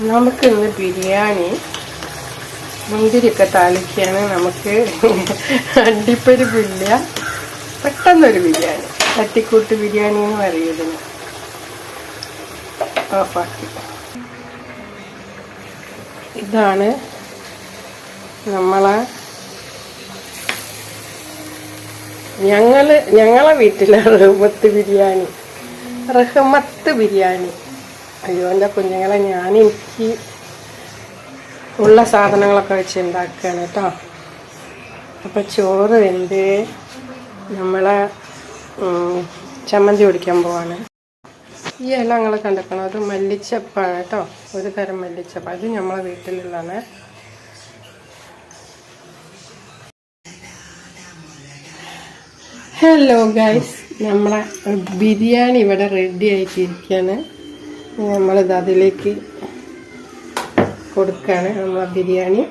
നമുക്ക് ഇന്ന് ബിരിയാണി മുന്തിരിയൊക്കെ താലിക്കാണ് നമുക്ക് അണ്ടിപ്പരിപ്പില്ല. പെട്ടെന്നൊരു ബിരിയാണി. തട്ടിക്കൂട്ട് ബിരിയാണി എന്ന് പറയുന്നത്. ഇതാണ് നമ്മളെ ഞങ്ങൾ ഞങ്ങളെ വീട്ടിലെ റഹ്മത്ത് ബിരിയാണി. റഹ്മത്ത് ബിരിയാണി. അയ്യോ എന്റെ കുഞ്ഞുങ്ങളെ ഞാൻ എനിക്ക് ഉള്ള സാധനങ്ങളൊക്കെ വെച്ച് ഉണ്ടാക്കുകയാണ് കേട്ടോ. അപ്പം ചോറ് വെന്ത് നമ്മളെ ചമ്മന്തി പിടിക്കാൻ പോവാണ്. ഈ ഇല ഞങ്ങൾ കണ്ടിക്കണം അത് മല്ലിച്ചപ്പാണ് കേട്ടോ. ഒരു തരം മല്ലിച്ചപ്പ. അത് നമ്മളെ വീട്ടിലുള്ളതാണ്. ഹലോ ഗൈസ് നമ്മളെ ബിരിയാണി ഇവിടെ റെഡി ആയിട്ടിരിക്കുകയാണ്. നമ്മളിത് അതിലേക്ക് കൊടുക്കുകയാണ് നമ്മൾ ബിരിയാണി.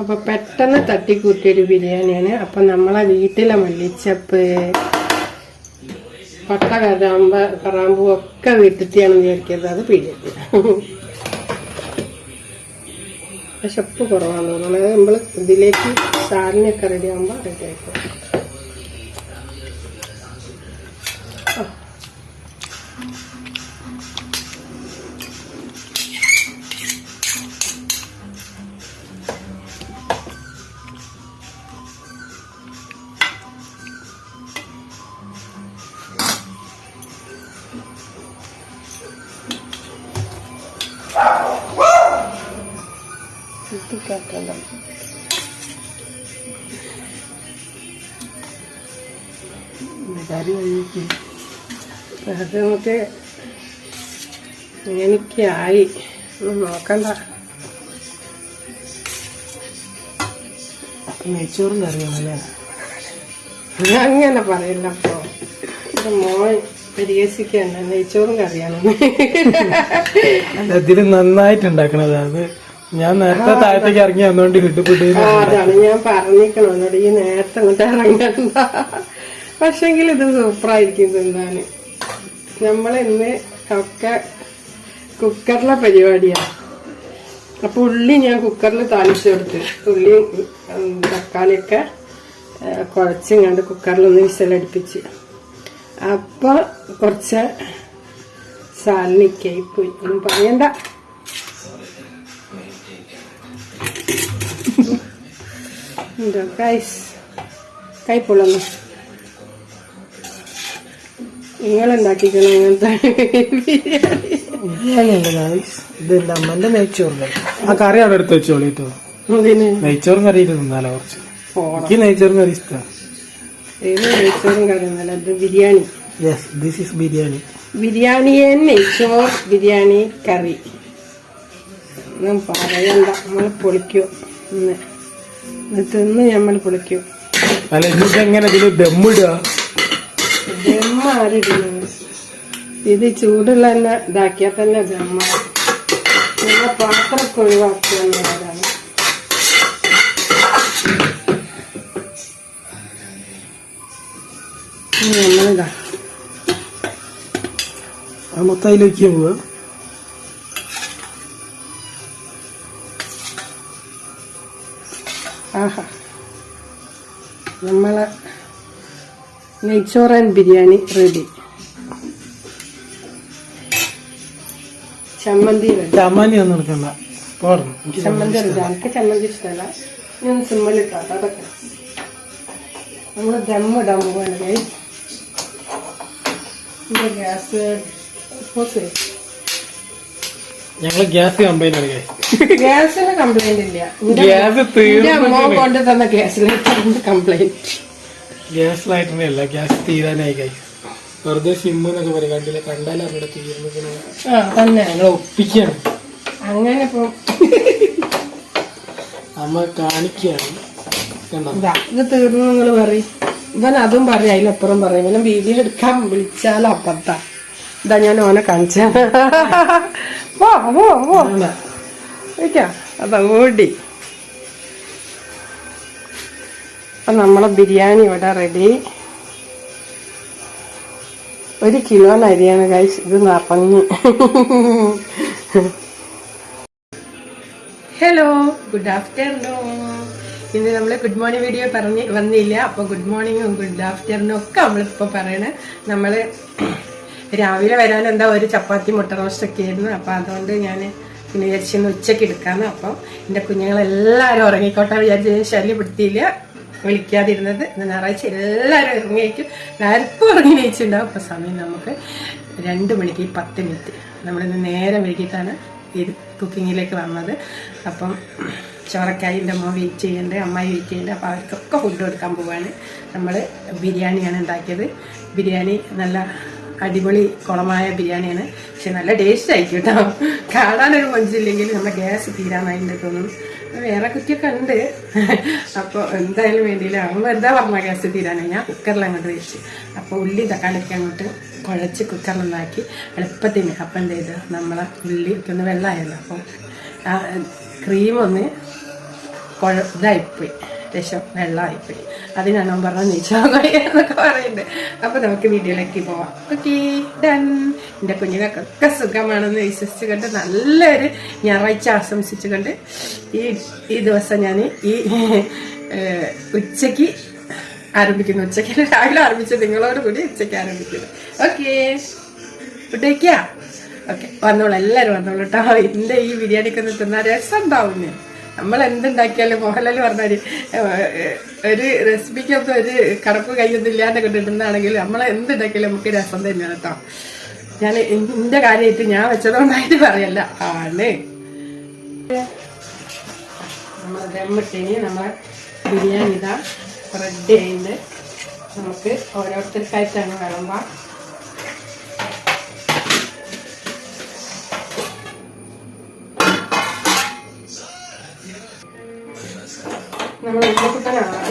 അപ്പോൾ പെട്ടെന്ന് തട്ടിക്കൂട്ടിയൊരു ബിരിയാണിയാണ്. അപ്പം നമ്മളെ വീട്ടിലെ മല്ലിച്ചപ്പ് പട്ട കറാമ്പ കറാമ്പൂ ഒക്കെ വീട്ടിലെത്തിയാണ് വിചാരിക്കരുത്. അത് പീടില്ല വിശപ്പ് കുറവാണെന്ന് തോന്നുന്നത് നമ്മൾ ഇതിലേക്ക് സാലിനൊക്കെ റെഡി ആകുമ്പോൾ കറി ഒഴിക്കും അത് നമുക്ക് എനിക്കായി. ഒന്നും നോക്കണ്ട. നെയ്ച്ചോറും കറിയാണല്ലേ അങ്ങനെ പറയില്ല അപ്പോ. ഇത് മോൻ പരിഹസിക്കണ്ട നെയ്ച്ചോറും കറിയാണ്. ഇതിൽ നന്നായിട്ട് ഉണ്ടാക്കണത് അത് ഞാൻ നേരത്തെ താഴത്തേക്ക് ഇറങ്ങി വന്നോണ്ട് കിട്ടുപിടി ആ, അതാണ് ഞാൻ പറഞ്ഞിരിക്കണം എന്നോട് ഈ നേരത്തെ അങ്ങോട്ട് ഇറങ്ങണ്ട. പക്ഷെങ്കിൽ ഇത് സൂപ്പറായിരിക്കും നമ്മൾ ഇന്ന് ഒക്കെ കുക്കറിലെ പരിപാടിയാണ് അപ്പൊ ഉള്ളി ഞാൻ കുക്കറിൽ താളിച്ചു കൊടുത്ത് ഉള്ളിയും തക്കാളിയൊക്കെ കുഴച്ചിങ്ങാണ്ട് കുക്കറിലൊന്ന് വിശലടിപ്പിച്ച് അപ്പൊ കുറച്ച് സാലിനിക്കായി പോയി ഒന്നും പറയണ്ട കൈസ് ഇത് ഇതെല്ലാം അമ്മന്റെ നെയ്ച്ചോറും ആ കറി അവിടെ എടുത്ത് വെച്ചോളിട്ടോ ഇതിന് നെയ്ച്ചോറും കറിയിട്ട് തിന്നാലോ കുറച്ച്. എനിക്ക് നെയ്ച്ചോറും കറി ഇഷ്ടമാണ് ഏത് നെയ്ച്ചോറും കറിയൊന്നുമല്ല ഇത് biryani. Yes this is biryani. നെയ്ച്ചോർ biryani കറി. ഒന്നും പറയണ്ട. നമ്മൾ പൊളിക്കും. ഇന്ന്. ഇന്ന് തിന്ന് നമ്മൾ പൊളിക്കും. അല്ല ഇന്നിട്ട് എങ്ങനെ ഇതിൽ ദമ്മിടുക? ദമ്മ ആരിടുന്നു ഇത് ചൂടുള്ള തന്നെ ഇതാക്കിയാൽ തന്നെ ജമ്മ. നല്ല പാത്രമൊക്കെ ഒഴിവാക്കുന്നവരാണ് ഇനി നമ്മളിതാ ആ മൊത്തം അതിലേക്ക് പോവുക. ആഹാ. നമ്മളെ നെയ്ച്ചോറൻ ബിരിയാണി റെഡി ചമ്മന്തി. ചമ്മന്തി ഒന്നും എടുക്കണ്ട. ചമ്മന്തി എനിക്ക് ചമ്മന്തി ഇഷ്ടമല്ല ഞാൻ സിമ്മലിട്ടാട്ടോ അതൊക്കെ. നമ്മൾ ദമ്മിടാൻ പോവാണ് കൈ ഗ്യാസ് ഞങ്ങൾ ഗ്യാസ് കംപ്ലൈന്റ് ആണ്. ഗ്യാസിന് കംപ്ലൈന്റ് ഇല്ല. ഗ്യാസ് കൊണ്ട് തന്ന ഗ്യാസിലേക്ക് കംപ്ലൈന്റ് ഗ്യാസ് ലൈറ്ററിനല്ല ഗ്യാസ് തീരാനായി കൈ വെറുതെ സിമ്മ് എന്നൊക്കെ പറയും. കണ്ടില്ല? കണ്ടാലും അവിടെ തീരുന്നതിന് ആ തന്നെ ഞങ്ങൾ അങ്ങനെ ഇപ്പൊ അമ്മ കാണിക്കുകയാണ് കണ്ടോ? ഇതാ ഇത് തീർന്നു നിങ്ങൾ പറയും. ഇവൻ അതും പറയും അതിലപ്പുറം പറയും. ഇവനെ വീഡിയോ എടുക്കാൻ വിളിച്ചാൽ അപ്പത്താ ഇതാ ഞാൻ ഓനെ കാണിച്ചാ. ഓ ഓ ഓ? അതാ ഓടി അപ്പൊ നമ്മളെ ബിരിയാണി ഇവിടെ റെഡി ഒരു കിലോ അരിയാണ് കഴിച്ച് ഇത് നിറഞ്ഞ് ഹലോ ഗുഡ് ആഫ്റ്റർനൂൺ ഇന്ന് നമ്മൾ ഗുഡ് മോർണിംഗ് വീഡിയോ പറഞ്ഞ് വന്നില്ല. അപ്പോൾ ഗുഡ് മോർണിംഗും ഗുഡ് ആഫ്റ്റർനൂൺ ഒക്കെ നമ്മളിപ്പോൾ പറയണേ. നമ്മൾ രാവിലെ വരാൻ എന്താ ഒരു ചപ്പാത്തി മുട്ട റോസ്റ്റൊക്കെ ആയിരുന്നു. അപ്പോൾ അതുകൊണ്ട് ഞാൻ പിന്നെ വിചാരിച്ചിരുന്നു ഉച്ചയ്ക്ക് എടുക്കാമെന്ന് അപ്പം എന്റെ കുഞ്ഞുങ്ങളെല്ലാവരും ഉറങ്ങിക്കോട്ടെ വിചാരിച്ച് ശല്യപ്പെടുത്തിയില്ല. വിളിക്കാതിരുന്നത്. ഞായറാഴ്ച എല്ലാവരും ഇറങ്ങിയേക്കും എല്ലാവർക്കും ഉറങ്ങി ജയിച്ചിട്ടുണ്ടാവും അപ്പോൾ സമയം നമുക്ക് രണ്ട് മണിക്ക് പത്ത് മിനിറ്റ്. നമ്മളിന്ന് നേരെ വൈകിട്ടാണ് ഈ കുക്കിങ്ങിലേക്ക് വന്നത്. അപ്പം ചോറക്കായി എന്റെ അമ്മ വെയിറ്റ് ചെയ്യുന്നുണ്ട് അമ്മായി വെയിറ്റ് ചെയ്യുന്നുണ്ട് അപ്പോൾ അവർക്കൊക്കെ ഫുഡ് കൊടുക്കാൻ പോവാണ്. നമ്മൾ ബിരിയാണിയാണ് ഉണ്ടാക്കിയത്. ബിരിയാണി നല്ല അടിപൊളി കുളമായ ബിരിയാണിയാണ്. പക്ഷെ നല്ല ടേസ്റ്റ് ആയിരിക്കും കേട്ടോ കാണാനൊരു മഞ്ചില്ലെങ്കിൽ നമ്മുടെ ഗ്യാസ് തീരാനായിട്ട് തോന്നും വേറെ കുറ്റിയൊക്കെ ഉണ്ട്. അപ്പോൾ എന്തായാലും വേണ്ടിയില്ല. അവൻ വെറുതെ പറഞ്ഞ ഗ്യാസ് തീരാനായി? ഞാൻ കുക്കറിൽ അങ്ങോട്ട് വെച്ച്. അപ്പോൾ ഉള്ളി തക്കാളിക്ക് അങ്ങോട്ട് കുഴച്ച് കുക്കറിലുണ്ടാക്കി എളുപ്പത്തിന് അപ്പം എന്ത് ചെയ്തു? നമ്മളെ ഉള്ളി ഒന്ന് വെള്ളമായല്ലോ. അപ്പോൾ ആ ക്രീം ഒന്ന് കുഴ ഇതായിപ്പോയി. രസം വെള്ളമായിപ്പോയി. അതിനാണ് ഞാൻ പറഞ്ഞത് മതി എന്നൊക്കെ പറയുന്നത്. അപ്പൊ നമുക്ക് വീഡിയോയിലേക്ക് പോവാം. Okay done. എന്റെ കുഞ്ഞിനൊക്കെ സുഖമാണെന്ന് വിശ്വസിച്ചുകൊണ്ട് നല്ലൊരു ഞായറാഴ്ച ആശംസിച്ചുകൊണ്ട് ഈ ഈ ദിവസം ഞാൻ ഈ ഉച്ചയ്ക്ക് ആരംഭിക്കുന്നു. ഉച്ചയ്ക്ക് രാവിലെ ആരംഭിച്ച്. നിങ്ങളോട് കൂടി ഉച്ചയ്ക്ക് ആരംഭിക്കുന്നു. ഓക്കെ. Food okay. വന്നോളൂ. എല്ലാവരും വന്നോളൂ കേട്ടോ. എന്റെ ഈ ബിരിയാണിക്കൊന്ന് തിന്നാൽ രസം ഉണ്ടാവുന്നേ നമ്മൾ എന്തുണ്ടാക്കിയാലും മോഹൻലാൽ പറഞ്ഞാൽ ഒരു റെസിപ്പിക്കൊന്നും ഒരു കടപ്പ് കയ്യൊന്നും ഇല്ലാണ്ട് കൊണ്ടിട്ടുന്നാണെങ്കിൽ നമ്മൾ എന്തുണ്ടാക്കിയാലും നമുക്ക് രസം തന്നെയാണ് കേട്ടോ. ഞാൻ എന്റെ കാര്യമായിട്ട് ഞാൻ വെച്ചതുകൊണ്ടായിട്ട് പറയല്ല. ആണ്. നമ്മൾ ദമ്മിട്ടിനി നമ്മൾ ബിരിയാണി ഇതാ റെഡി ആയിട്ട് നമുക്ക് ഓരോരുത്തർക്കായിട്ടാണ് വിളമ്പാം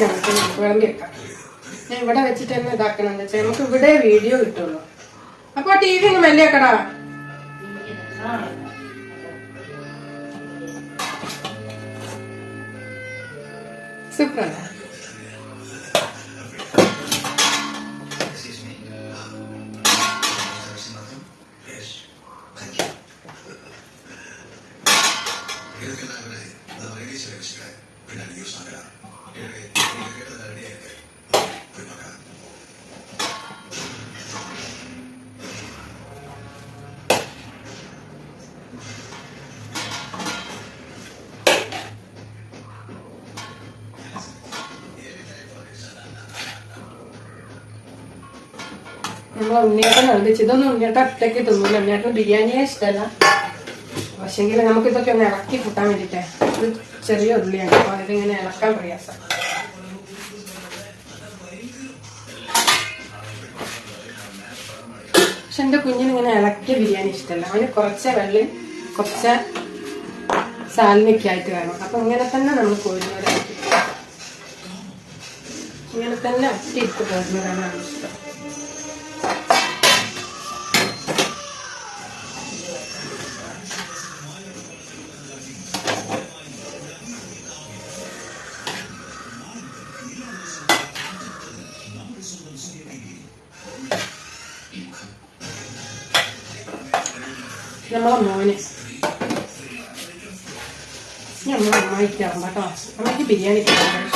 നമുക്ക് വെക്കാം ഞാൻ ഇവിടെ വെച്ചിട്ട് തന്നെ ഇതാക്കണം. എന്ന് വെച്ചാൽ നമുക്ക് ഇവിടെ വീഡിയോ കിട്ടുള്ളൂ. അപ്പൊ ടി വി ഒന്ന് മെല്ലെ വെക്കടാ നമ്മൾ ഉണ്ണിയേട്ടൻ ഇതൊന്നും ഉണ്ണിയേട്ടൻ ഒറ്റയ്ക്ക് തിന്നില്ല ഉണ്ണിയേട്ടൻ ബിരിയാണിയെ ഇഷ്ടമല്ല പക്ഷെങ്കിൽ നമുക്ക് ഇതൊക്കെ ഒന്ന് ഇളക്കി കൂട്ടാൻ വേണ്ടിയിട്ടേ. ഇത് ചെറിയ ഉള്ളിയാണ്. അപ്പോൾ ഇതിങ്ങനെ ഇളക്കാൻ പ്രയാസം. പക്ഷെ എന്റെ കുഞ്ഞിന് ഇങ്ങനെ ഇളക്കിയ ബിരിയാണി ഇഷ്ടമല്ല അവന് കുറച്ച് വെള്ളം കുറച്ച് സാലിനൊക്കെ ആയിട്ട് വേണം. അപ്പം ഇങ്ങനെ തന്നെ നമ്മൾ കോരുന്നത് ഇങ്ങനെ തന്നെ ഒറ്റ ഇട്ട് അവന് ഇഷ്ടം. അമ്മയ്ക്ക് ബിരിയാണി ഭയങ്കര ഇഷ്ടാട്ടോ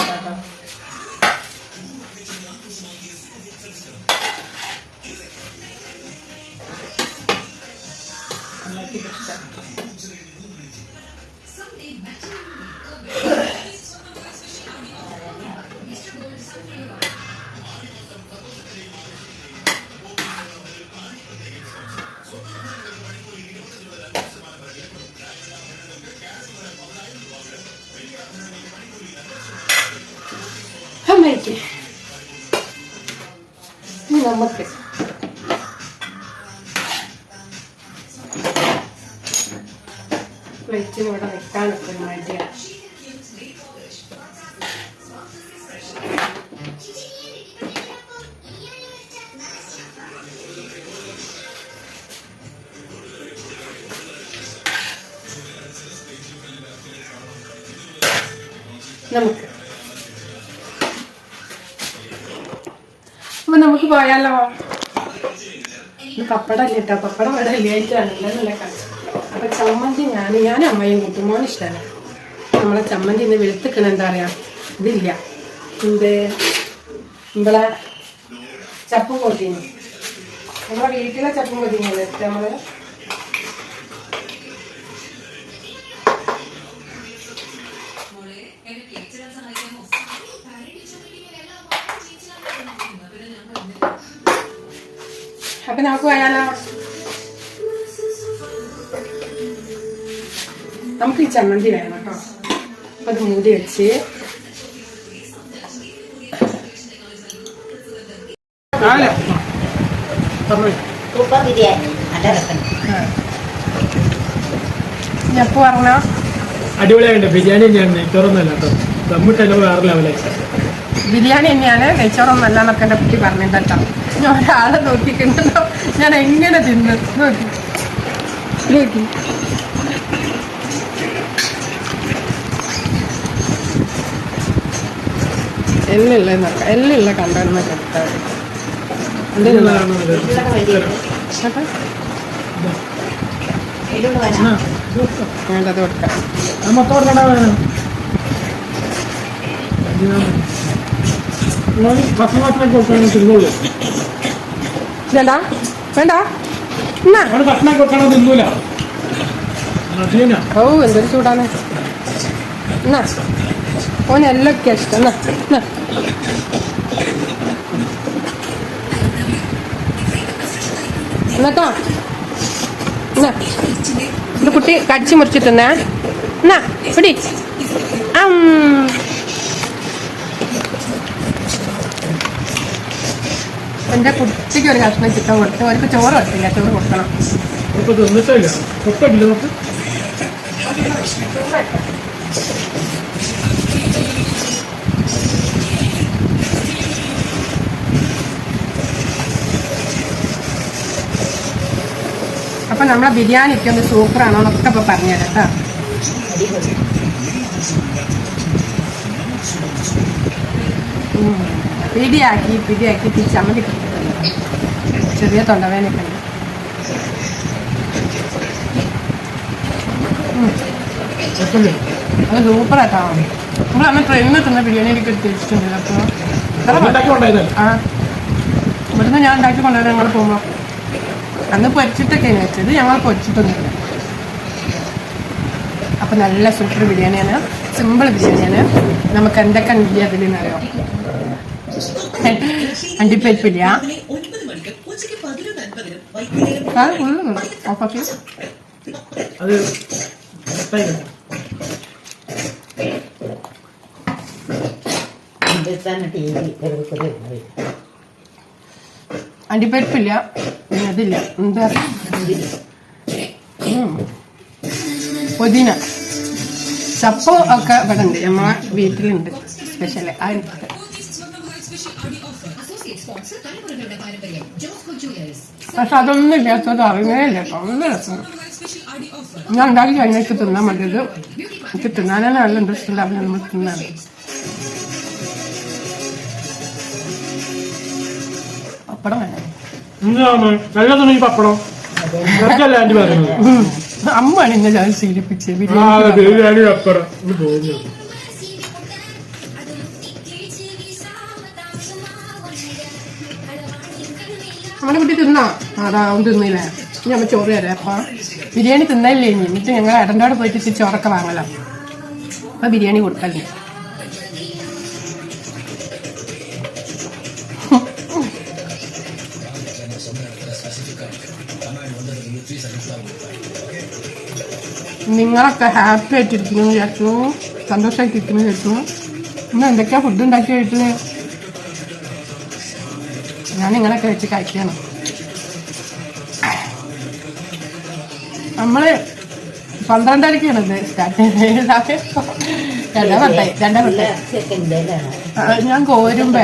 നമുക്ക്. പ്ലേറ്റിന് ഇവിടെ നിൽക്കാനൊക്കെ ഒരു നമുക്ക്. നമുക്ക് പോയാലോ? പപ്പടല്ലേ കേട്ടോ പപ്പടം ഇവിടെ വെള്ളിയാഴ്ചയാണ് നല്ല കാശ് അപ്പൊ ചമ്മന്തി ഞാൻ ഞാൻ അമ്മയും കൂട്ടും. മോൻ ഇഷ്ടമല്ല നമ്മളെ ചമ്മന്തി ഇന്ന് വെളുത്തിക്കണ എന്താ പറയാ? ഇതില്ല. എന്ത്? നമ്മളെ ചപ്പും കൊതിന് നമ്മളെ വീട്ടിലെ ചപ്പും കൊതിനല്ലേ നമ്മൾ? അപ്പൊ നമുക്ക് പോയാലോ നമുക്ക് ഈ ചമ്മന്തി വേണം കേട്ടോ. അപ്പൊ അത് മൂടി വെച്ച്. എപ്പോ പറഞ്ഞോ? അടിപൊളിയായിട്ട് ബിരിയാണി ഞാൻ നെയ്ച്ചോറൊന്നല്ല കേട്ടോ. ദമ്മിട്ടല്ലോ വേറെ ലെവലായി ബിരിയാണി തന്നെയാണ് നെയ്ച്ചോറൊന്നല്ല എന്നൊക്കെ എന്റെ കുട്ടി പറഞ്ഞിട്ട് ഞാൻ ഒരാളെ നോക്കിക്കുന്നുണ്ടോ ഞാൻ എങ്ങനെ തിന്ന്? നോക്കി. നോക്കി. എല്ലില്ല നോക്കാം എല്ലില്ല വരാം വേണ്ടത് കൊടുക്കാം. ഭക്ഷണം ഭക്ഷണം കൊടുക്കണം തിന്നോളൂ. വേണ്ട വേണ്ട. ഓ എന്തൊരു ചൂടാണ്. എന്നാ? എല്ലാം ഇഷ്ടം. എന്നാ എന്നാ? എന്നാട്ടോ എന്നാ? ഇത് കുട്ടി കടിച്ചു മുറിച്ചിട്ടുന്നേ. എന്നാ പിടി. അം. എന്റെ കുട്ടിക്ക് ഒരു കഷ്ണം ചിക്കൻ കൊടുത്ത് അവർക്ക് ചോറ് കൊടുത്തില്ല ചോറ് കൊടുക്കണം. അപ്പൊ നമ്മളെ ബിരിയാണിക്ക് ഒന്ന് സൂപ്പറാണോ എന്നൊക്കെ ഇപ്പൊ പറഞ്ഞുതരാം കേട്ടോ. അടിപൊളി പിടിയാക്കി പിടിയാക്കി കിട്ടുന്നുണ്ട് ചെറിയ തൊണ്ടവേനൊക്കെ ഉണ്ട്. അത് സൂപ്പറാട്ടോ നമ്മൾ അന്ന് ട്രെയിനിൽ തിന്ന ബിരിയാണിയൊക്കെ തിരിച്ചിട്ടുണ്ട് അപ്പോൾ ആ. ഇവിടുന്ന് ഞാൻ ഉണ്ടാക്കി കൊണ്ടുവരാൻ ഞങ്ങൾ പോകുമ്പോൾ അന്ന് പൊരിച്ചിട്ടൊക്കെയാണ് വെച്ചത് ഞങ്ങൾ പൊരിച്ചിട്ടൊന്നുമില്ല. അപ്പം നല്ല സൂപ്പർ ബിരിയാണിയാണ്. സിമ്പിൾ ബിരിയാണിയാണ്. നമുക്ക് എന്തൊക്കെ ഉണ്ട് അതിലെന്ന് അറിയാം? അണ്ടിപ്പരിപ്പില്ല. അത് ഓഫാക്കി അത് അതില്ല. എന്താ. പുതിന. ചപ്പം ഒക്കെ ഇവിടെ ഉണ്ട് നമ്മളെ വീട്ടിലുണ്ട്. സ്പെഷ്യൽ ആ പക്ഷെ അതൊന്നും ഇല്ലാത്തത് അറിയുന്നേ ഇല്ല നല്ല രസം ഞാൻ ഉണ്ടാക്കി കഴിഞ്ഞിട്ട് തിന്നാൻ മതിയത് എനിക്ക് തിന്നാനാണ് നല്ല ഇൻട്രസ്റ്റ് ഉണ്ടാവും നമ്മൾ തിന്നാൻ പപ്പടം വേണം? പപ്പടം. അമ്മയാണ് ഇങ്ങനെ ഞാൻ ശീലിപ്പിച്ച്. ബിരിയാണി ബിരിയാണി പപ്പടം. തിന്നോ? അവൻ തിന്നില്ലേ? ഇനി ചോറ് തരാം അപ്പൊ ബിരിയാണി തിന്നല്ലേ ഇനി? എന്നിട്ട് ഞങ്ങൾ ഇടണ്ടോടെ പോയിട്ട് ഇച്ചിരി ചോറൊക്കെ വാങ്ങലാം. അപ്പൊ ബിരിയാണി കൊടുക്കല്ലേ. നിങ്ങളൊക്കെ ഹാപ്പി ആയിട്ടിരിക്കുന്നു വിചാരിച്ചു. സന്തോഷമായിട്ടിരിക്കുന്നു വിചാരിച്ചു. ഇന്ന് എന്തൊക്കെയാ ഫുഡ് ഉണ്ടാക്കി കഴിച്ചത് ഞാൻ നിങ്ങളൊക്കെ വെച്ച് കഴിക്കണം. നമ്മൾ പന്ത്രണ്ടരക്കാണ് സ്റ്റാർട്ട് ചെയ്തത്. രണ്ടാ പത്തായി രണ്ടാ പത്തായി ഞാൻ കോരുമ്പോ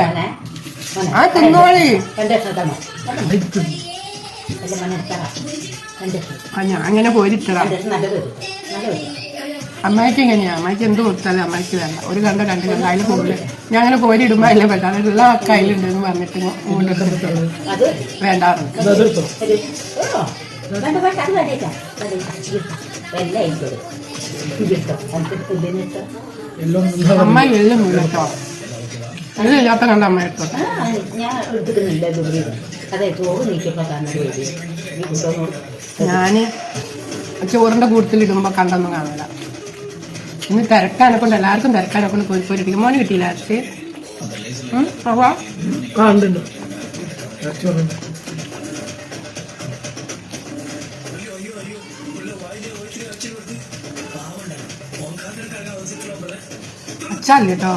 ആ തിന്നോളി. അങ്ങനെ പോരിട്ടാ അമ്മായിക്ക് എങ്ങനെയാ? അമ്മായിക്ക് എന്ത് കൊടുത്താലും അമ്മായിക്ക് വേണ്ട. ഒരു കണ്ട രണ്ട് കണ്ട? അതിൽ കൂടുതൽ ഞാൻ അങ്ങനെ കോരി ഇടുമ്പോൾ അതിലെ പറ്റാതെ എല്ലാ കയ്യിലുണ്ടെന്ന് പറഞ്ഞിട്ട് കൊണ്ടിട്ട് വേണ്ടാറുണ്ട് വേണ്ട വേണ്ട അത് അതിട്ട് ഇതിനിട്ടോ എല്ലാം അമ്മായി എല്ലാം കണ്ട അമ്മ എടുത്തോ ഞാൻ എടുത്തിക്കുന്നില്ല ദൂരെ അതെ ഞാൻ ചോറിന്റെ കൂട്ടത്തിൽ ഇടുമ്പോ കണ്ടൊന്നും കാണില്ല ഇന്ന് തിരക്കാനെ കൊണ്ട് എല്ലാവർക്കും തിരക്കാനെ കൊണ്ട് പോയി പോയി മോന് കിട്ടിയില്ല? അച്ഛൻ അവാ അച്ചാൽ കേട്ടോ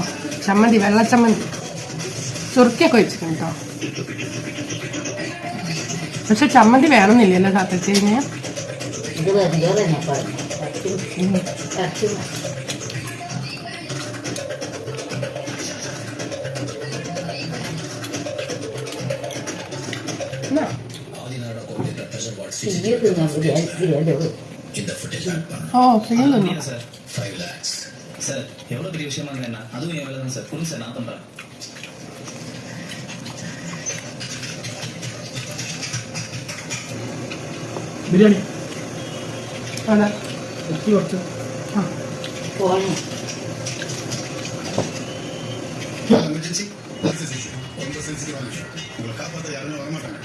ചമ്മന്തി വെള്ളച്ചമ്മന്തി. ചുറുക്കിയൊക്കെ വെച്ചിട്ടുണ്ട് കേട്ടോ പക്ഷെ ചമ്മന്തി വേണമെന്നില്ലല്ലോ സത്യത്തിന് ഓ വെറുതെ തന്നെ പറഞ്ഞു ഇറച്ചി ഇറച്ചി തീരെ തിന്നാൻ ബിരിയാണി ബിരിയാണി ഓ ചെയ്യുന്നു சார் ஃபைவ் லேக்ஸ் சார் எவ்வளோ பெரிய விஷயமா இருந்தா என்ன அதுவும் என் வேலை தான் சார் கொடுங்க சார் நான் பண்ணுறேன் ബിരിയാണി അതെ ഇറച്ചി കുറച്ച് പോണേ எமர்ஜென்சி ரொம்ப சென்சிட்டிவான விஷயம் உங்களை காப்பாற்ற யாருமே வரமாட்டாங்க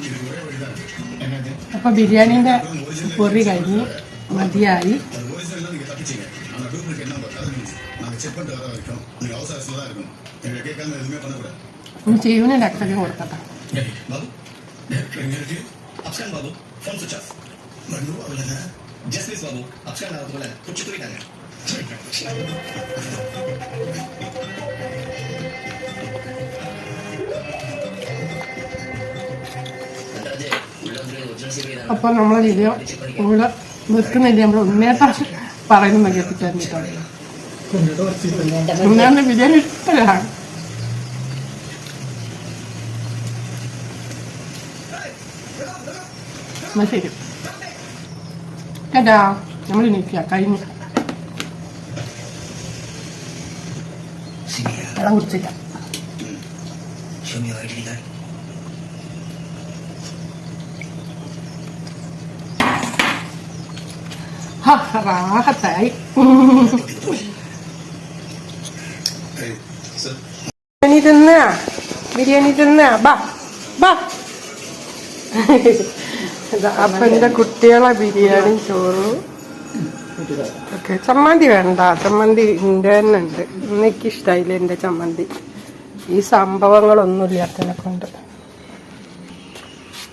இது ஒரே வழிதான் என்னது അപ്പൊ ബിരിയാണിന്റെ പൊറി കഴിഞ്ഞ് മതിയായി ജീവനെ ഡാക്ടർക്ക് കൊടുക്കട്ടെ. അപ്പോൾ നമ്മളെ വീഡിയോ ഇവിടെ നിൽക്കുന്നില്ല നമ്മൾ ഉണ്ണിയേട്ടാ പറയുന്ന മതി എത്തിച്ചേർന്നിട്ടുണ്ട് ഉണ്ണിയാന്റെ വിജയം എന്നാൽ ശരി കേട്ടാ നമ്മൾ എണീക്കുക കഴിഞ്ഞു. വെള്ളം കുടിച്ചില്ല. ക്ഷമയായിട്ടില്ല റാഹത്തായി. ബിരിയാണി തിന്നാ? ബിരിയാണി തിന്നാ? ബാ ബാ. അപ്പൊ എന്റെ കുട്ടികളെ ബിരിയാണി ചോറ്. ഓക്കെ ചമ്മന്തി വേണ്ട. ചമ്മന്തി എന്റെ തന്നെ ഉണ്ട്. എനിക്ക് ഇഷ്ടമായില്ല എന്റെ ചമ്മന്തി. ഈ സംഭവങ്ങളൊന്നും ഇല്ലാത്തതിനെ കൊണ്ട്.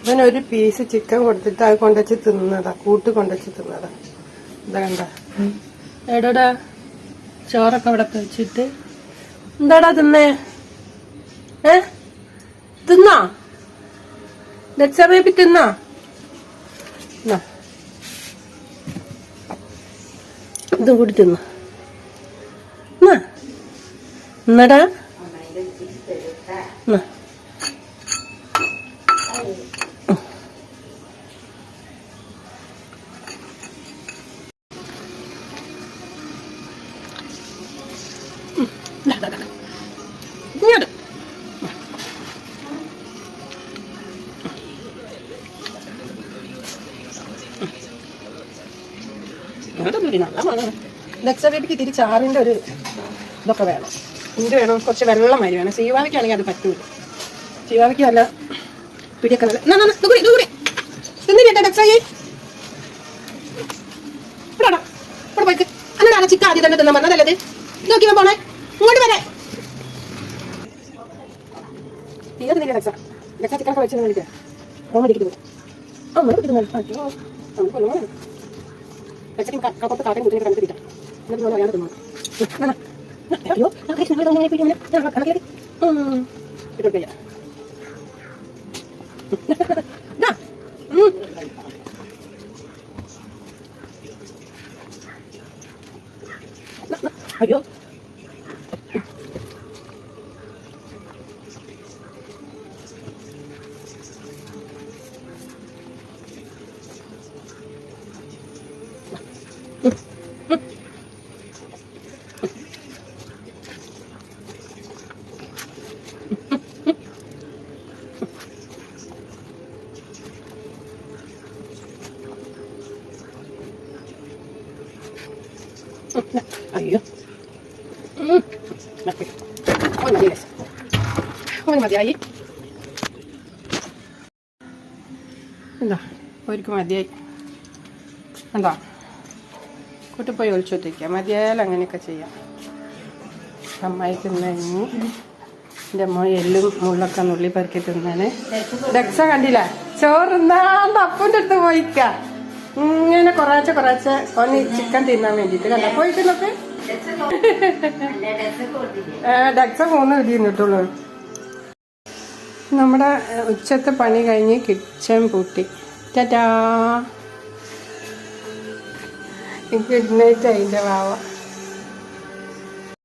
ഇവനൊരു പീസ് ചിക്കൻ കൊടുത്തിട്ട് അത് കൊണ്ടുവച്ച് തിന്നതാ. കൂട്ട് കൊണ്ടുവച്ച് തിന്നതാ. എന്താ കണ്ട? എടോടാ ചോറൊക്കെ അവിടെ വെച്ചിട്ട്. എന്താടാ തിന്നേ? ഏ? തിന്നാ? ലക്ഷ ബേബി തിന്നാ. ഇതും കൂടി തിന്നാ. എന്നടാ ദക്ഷ ബേബിക്ക് തിരിച്ച് ആറിന്റെ ഒരു ഇതൊക്കെ വേണം. എന്ത് വേണം കുറച്ച് വെള്ളം മരി വേണം. സീവാവിക്കാണെങ്കിൽ അത് പറ്റൂല. സീവാവിക്ക് നല്ല പിടിയൊക്കെ നല്ല ഇതുകൂടി ദൂരെ, ദൂരെ. തിന്നില്ലേ ഇവിടെ പോയിക്ക്. അന്നേരം ചിക്ക ആദ്യം തന്നെ തിന്നാൻ പറഞ്ഞതല്ലേ ഇത്? നോക്കി വാ പോണേ. ഇങ്ങോട്ട് വരെ. തിന്നില്ല ദക്ഷ ചിക്കൻ ഒക്കെ വെച്ച് കണ്ടിട്ട് കിട്ടാം എന്നിട്ട് പോലെ അറിയാതെ തിന്നു അയ്യോ ആ കൈ നമ്മൾ തന്നെ പിടിങ്ങനെ കണക്കിലേക്ക് ഇട്ടോട്ട് ചെയ്യാം ദാ. ഉം. ന, ന. അയ്യോ അയ്യോ ഉം. മതി. ഒന്ന് മതി guys. ഒന്ന് മതിയായി? എന്താ? ഒരിക്കൽ മതിയായി. എന്താ? കൂട്ടിപ്പോയി ഒളിച്ചോട്ടിരിക്കുക മതിയായാലും അങ്ങനെയൊക്കെ ചെയ്യാം. അമ്മായി തിന്നു എന്റെ അമ്മ എല്ലും മുള്ളൊക്കെ നുള്ളി പെറുക്കി തിന്നാണ്. ഡെക്സ കണ്ടില്ല? ചോറുന്നാണ്ട് അപ്പന്റെ അടുത്ത് പോയിക്ക. ഇങ്ങനെ കുറേച്ച കുറേച്ച ഓന് ചിക്കൻ തിന്നാൻ വേണ്ടിയിട്ട് കണ്ട? പോയിട്ടുള്ളത് ഡെക്സ മൂന്ന് ഇടി തിന്നിട്ടുള്ളൂ നമ്മുടെ ഉച്ചത്തെ പണി കഴിഞ്ഞ് കിച്ചൺ പൂട്ടി. ടാറ്റാ ഗുഡ് നൈറ്റ് അതിന്റെ വാവ.